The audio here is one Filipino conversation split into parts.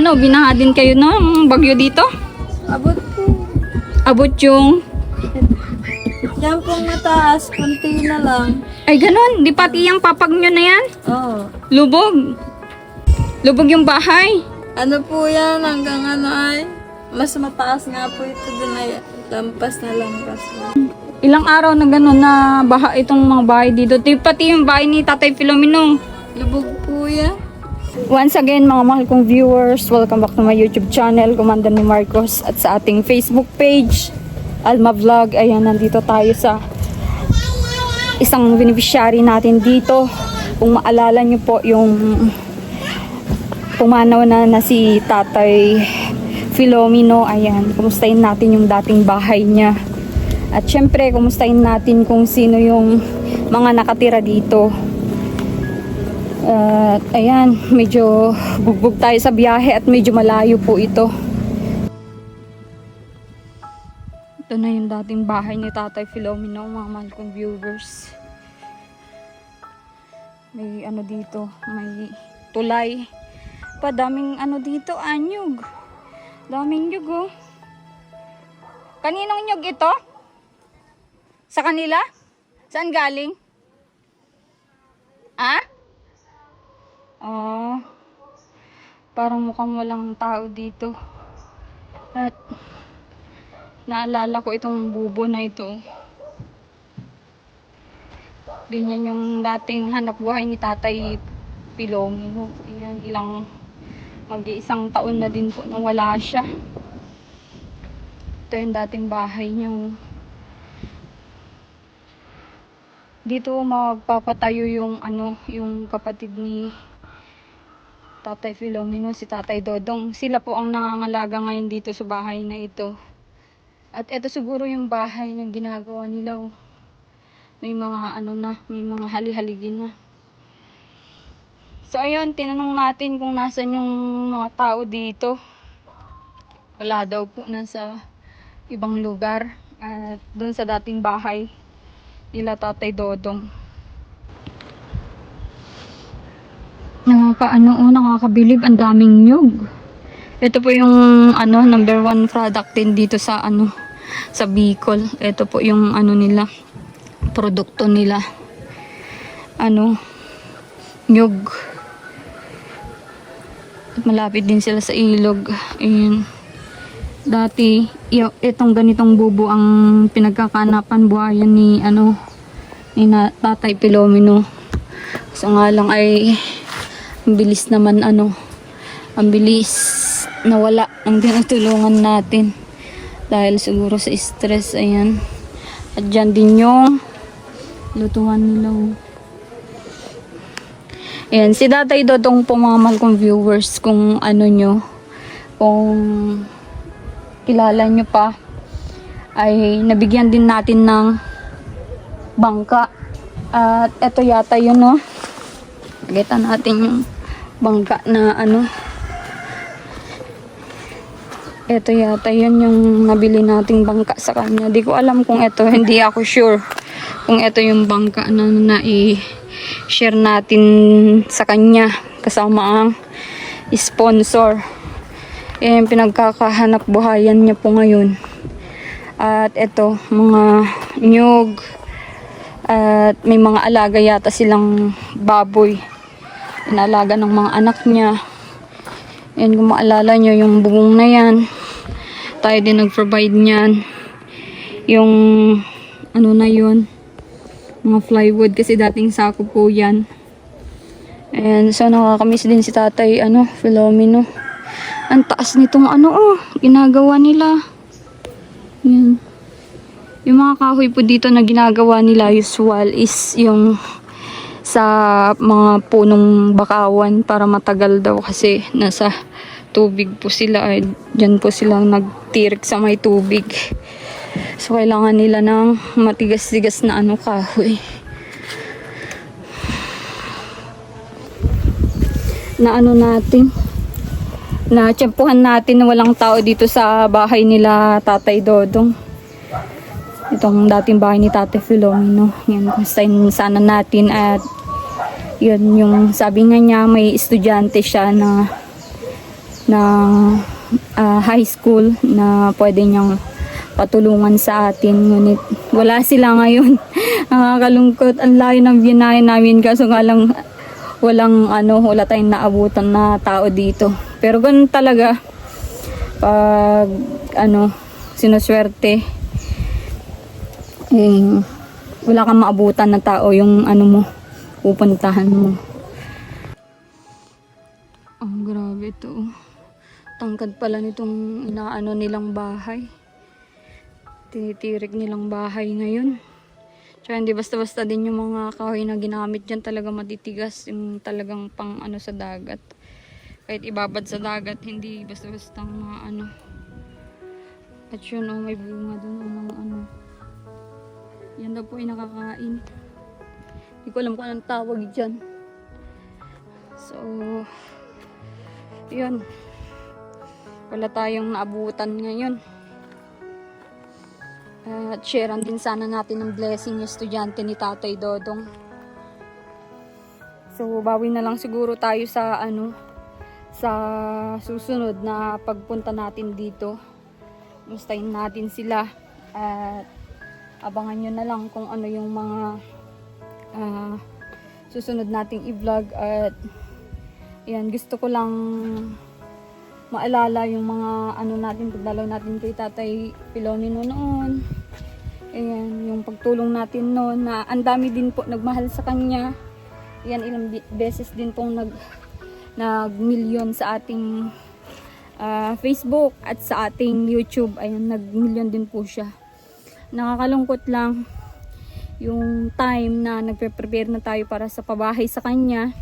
Ano, binaha din kayo ng bagyo dito? Abot po. Abot yung... Yan pong mataas, konti na lang. Ay, ganun. Di pati yung papag nyo na yan? Oo. Lubog. Lubog yung bahay. Ano po yan hanggang ano ay, mas mataas nga po ito dun ay lampas na lampas na. Ilang araw na gano'n na baha itong mga bahay dito. Di pati yung bahay ni Tatay Filomeno. Lubog po yan. Once again, mga mahal kong viewers, welcome back to my YouTube channel, Commander ni Marcos, at sa ating Facebook page, Alma Vlog. Ayan, nandito tayo sa isang beneficiary natin dito. Kung maalala nyo po yung pumanaw na na si Tatay Filomeno. Ayan, kumustahin natin yung dating bahay niya. At syempre, kumustahin natin kung sino yung mga nakatira dito. At ayan, medyo bugbog tayo sa biyahe at medyo malayo po ito. Ito na yung dating bahay ni Tatay Filomeno, mga mahal kong viewers. May ano dito, may tulay. Pa, daming ano dito, anyog. Daming nyug oh. Kaninong nyug ito? Sa kanila? Saan galing? Ah? Ah, parang mukhang walang tao dito. At naalala ko itong bubo na ito. Ganyan yung dating hanap buhay ni Tatay Pilongino. Ilan, ilang mag-iisang taon na din po nang wala siya. Ito yung dating bahay niyo. Dito magpapatayo yung ano, yung kapatid ni Tatay Filomeno, si Tatay Dodong. Sila po ang nangangalaga ngayon dito sa bahay na ito. At ito siguro yung bahay na ginagawa nila. oh. May mga ano na, may mga hali-haligi na. So ayun, tinanong natin kung nasan yung mga tao dito. Wala daw po, nasa ibang lugar. At doon sa dating bahay nila Tatay Dodong. Nakakaano oh, nakakabilib, ang daming nyug. Ito po yung ano, number one product din dito sa ano, sa Bicol. Ito po yung ano nila, produkto nila. Ano, nyug. Malapit din sila sa ilog. Ayun. Dati, itong ganitong bubo ang pinagkakanapan buhayan ni ano, ni na, Tatay Pilomino. So nga lang ay ang bilis naman ano, ang bilis nawala ang tinutulungan natin. Dahil siguro sa stress, ayan. At dyan din yung lutuhan nila. oh. Ayan, si Tatay Dodong po mga mahal kong viewers kung ano nyo, kung kilala nyo pa, ay nabigyan din natin ng bangka. At eto yata yun, no? Pakita natin yung bangka na ano. Ito yata yun yung nabili nating bangka sa kanya. Di ko alam kung ito, hindi ako sure kung ito yung bangka na na-share natin sa kanya kasama ang sponsor. Yan yung pinagkakahanap buhayan niya po ngayon. At ito, mga nyug. At may mga alaga yata silang baboy. Inalaga ng mga anak niya. Yan, kung maalala nyo, yung bubong na yan. Tayo din nag-provide niyan. Yung, ano na yun, mga plywood kasi dating sako po yan. And so nakakamiss din si tatay, ano, Filomeno. Ang taas nitong ano, oh, ginagawa nila. Yan. Yung mga kahoy po dito na ginagawa nila usual is yung sa mga punong bakawan para matagal daw kasi nasa tubig po sila. Ay dyan po silang nagtirik sa may tubig. So kailangan nila ng matigas-tigas na ano kahoy. Na ano natin? Na tiyempuhan natin na walang tao dito sa bahay nila Tatay Dodong. Itong dating bahay ni Tate Filomeno. Yan, kustahin sana natin at yun yung sabi nga niya may estudyante siya na ng ah, high school na pwede niyang patulungan sa atin. Ngunit wala sila ngayon. Nakakalungkot. Ang layo ng binayan namin kaso nga lang walang ano, wala tayong naabutan na tao dito. Pero ganun talaga pag ano, sinuswerte eh, wala kang maabutan na tao yung ano mo, pupuntahan mo. Ang grabe ito. oh. Tangkad pala nitong inaano nilang bahay. Tinitirik nilang bahay ngayon. Tsaka hindi basta-basta din yung mga kahoy na ginamit dyan talaga matitigas yung talagang pang ano sa dagat. Kahit ibabad sa dagat, hindi basta-basta mga ano. At yun oh, may bunga dun oh, ng ano. Yan daw po ay nakakain. Hindi ko alam kung anong tawag dyan. So, yun. Wala tayong naabutan ngayon. At sharean din sana natin ng blessing yung estudyante ni Tatay Dodong. So, bawi na lang siguro tayo sa ano, sa susunod na pagpunta natin dito. Mustahin natin sila. At abangan nyo na lang kung ano yung mga ah, susunod nating i-vlog at yan, gusto ko lang maalala yung mga ano natin, pagdalaw natin kay Tatay Pilomino noon. Ayan, yung pagtulong natin noon na ang dami din po nagmahal sa kanya. Yan, ilang beses din pong nag nag-million sa ating ah, Facebook at sa ating YouTube. Ayan, nag-million din po siya. Nakakalungkot lang yung time na nagpe-prepare na tayo para sa pabahay sa kanya.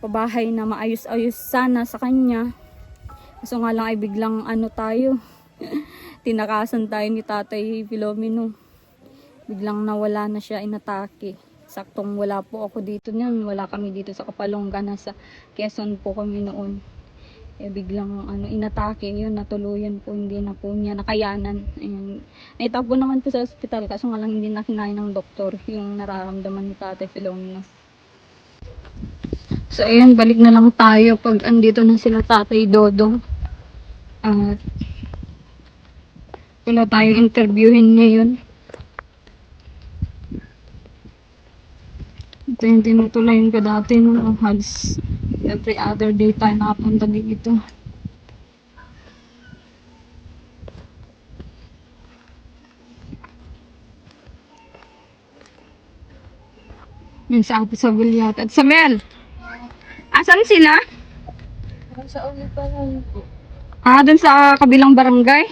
Pabahay na maayos-ayos sana sa kanya. Kaso nga lang ay biglang ano tayo. Tinakasan tayo ni Tatay Filomeno. Biglang nawala na siya, inatake. Saktong wala po ako dito niyan. Wala kami dito sa Kapalongga. Nasa Quezon po kami noon. Eh, biglang ano, inatake yun, natuluyan po, hindi na po niya nakayanan. Ayan. Naitapo naman po sa ospital, kaso nga lang hindi na ng doktor yung nararamdaman ni Tatay Filomeno. So, ayan, balik na lang tayo pag andito na sila Tatay Dodong. At wala tayong interviewin ngayon. Ito yung tinutulayin ko dati nung halos every other day tayo nakapunta dito. Yun sa ate Sabel yata. At Sabel! Asan sila? Sa uli pa lang po. Ah, dun sa kabilang barangay?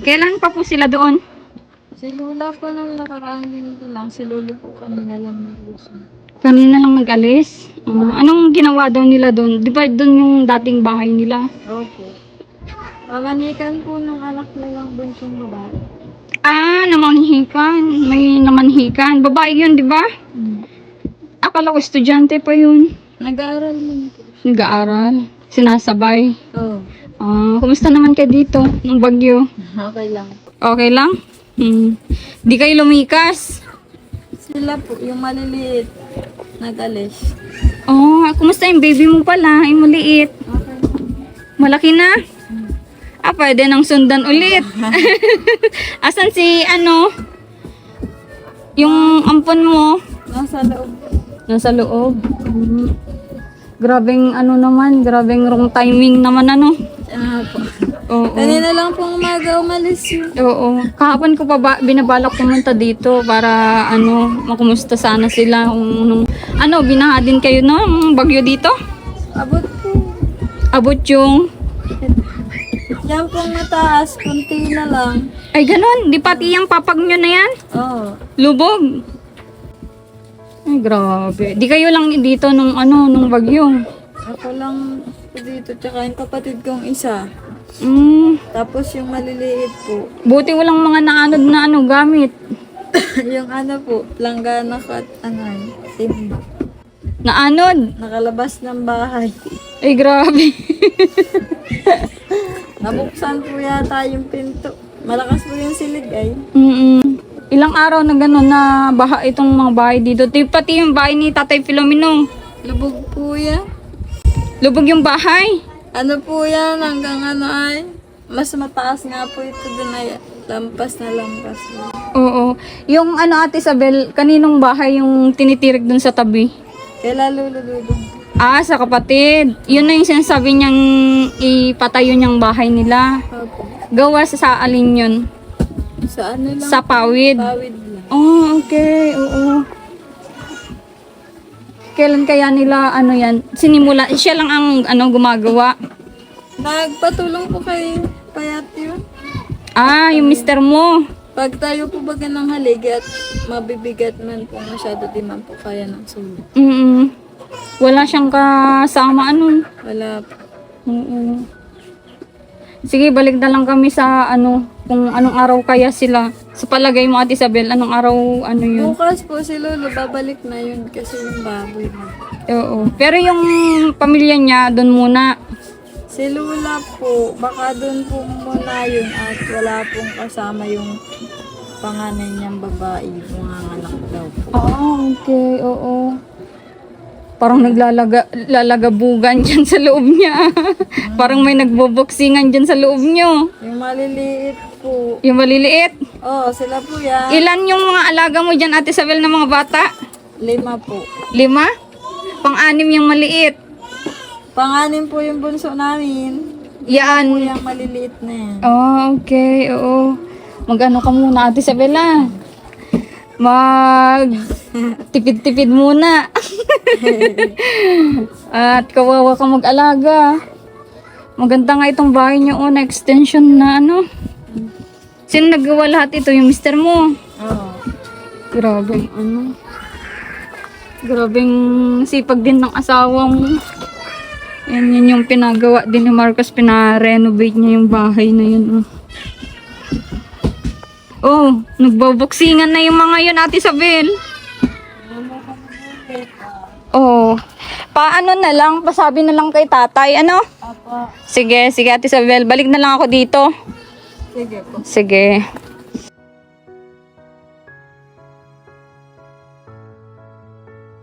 Kailan pa po sila doon? Si Lula po nung nakaraang linggo lang. Si Lolo po kami na lang nag-uso. Kanina lang nag-alis. Ah, anong ginawa daw nila doon? Di ba doon yung dating bahay nila? Opo. Mamanikan po ng anak nilang bunsong babae. Ah, namanhikan. May namanhikan. Babae yun, di ba? Akala ko estudyante pa yun. Nag-aaral mo po. Nag-aaral. Sinasabay. Oo. Ah, kumusta naman kayo dito? Nung bagyo? Okay lang. Okay lang? Hmm. Di kayo lumikas? Sila po, yung maliliit. Nag-alis. Oh, kumusta yung baby mo pala? Yung maliit. Okay. Malaki na? Ah, pwede nang sundan ulit. Asan si, ano, yung ampon mo? Nasa loob. Nasa loob. Mm. Grabing, ano naman, grabing wrong timing naman, ano. Ah, po. Oo. Kanina lang pong umaga umalis yun. Oo. Kahapon ko pa ba, binabalak pumunta dito para, ano, makumusta sana sila. Kung, nung, ano, binaha din kayo ng bagyo dito? Abot po. Abot yung, Yan pong mataas, kunti na lang. ay ganon, di pati yung papag nyo na yan? Oo. Lubog. Ay, grabe. Di kayo lang dito nung ano, nung bagyo. Ako lang dito, tsaka yung kapatid kong isa. Mm, Tapos yung maliliit po. buti walang mga naanod na ano gamit. yung ano po, langgana ko at ano, TV. Naanod. Nakalabas ng bahay. Ay, grabe. Nabuksan po yata yung pinto. Malakas po yung silig ay. Mm Ilang araw na gano'n na baha itong mga bahay dito. Di pati yung bahay ni Tatay Filomeno. Lubog po yan. Lubog yung bahay. Ano po yan hanggang ano ay, mas mataas nga po ito dun ay lampas na lampas. Oo. Yung ano Ate Isabel, kaninong bahay yung tinitirik dun sa tabi? Kaya lululudong. Ah, sa kapatid. Yun na yung sinasabi niyang ipatayo niyang bahay nila. Opo. Gawa sa, sa alin yun? Sa ano lang? Sa pawid. Pawid lang. Oh, okay. Oo. Kailan kaya nila ano yan? Sinimula, siya lang ang ano gumagawa. Nagpatulong po kay Payat yun. Ah, yung mister mo. Pag tayo po baga ng haligi at mabibigat man po masyado di man po kaya ng sulit. Mm Wala siyang kasama ano. Wala po. Oo. Sige, balik na lang kami sa ano, kung anong araw kaya sila. Sa palagay mo, Ate Isabel, anong araw, ano yun? Bukas po si Lolo, babalik na yun kasi yung baboy na. Oo. Pero yung pamilya niya, doon muna. Si Lula po, baka doon po muna yun at wala pong kasama yung panganay niyang babae, mga anak daw. Ah, okay. Oo. Parang naglalaga lalagabugan dyan sa loob niya. Parang may nagboboksingan dyan sa loob niyo. Yung maliliit po, Yung maliliit. oh, sila po yan. Ilan yung mga alaga mo dyan, Ate Isabel, ng mga bata? Lima po. Lima? Pang-anim yung maliit. Panganin po yung bunso namin. Yan. Po yung maliliit na yan. Oh, okay. Oo. Mag-ano ka muna, Ate Isabela. Mag tipid-tipid muna. At kawawa ka mag-alaga. Maganda nga itong bahay niyo, oh, na extension na ano. Sino nagawa lahat ito? Yung mister mo? Oo. Grabe, ano. Grabing sipag din ng asawa mo. Yan, yun yung pinagawa din ni Marcos. Pina-renovate niya yung bahay na yun. Oh, oh nagbaboksingan na yung mga yun, Ate Isabel. Oh, paano na lang? Pasabi na lang kay tatay, ano? Apa. Sige, sige Ate Isabel. Balik na lang ako dito. Sige po. Sige.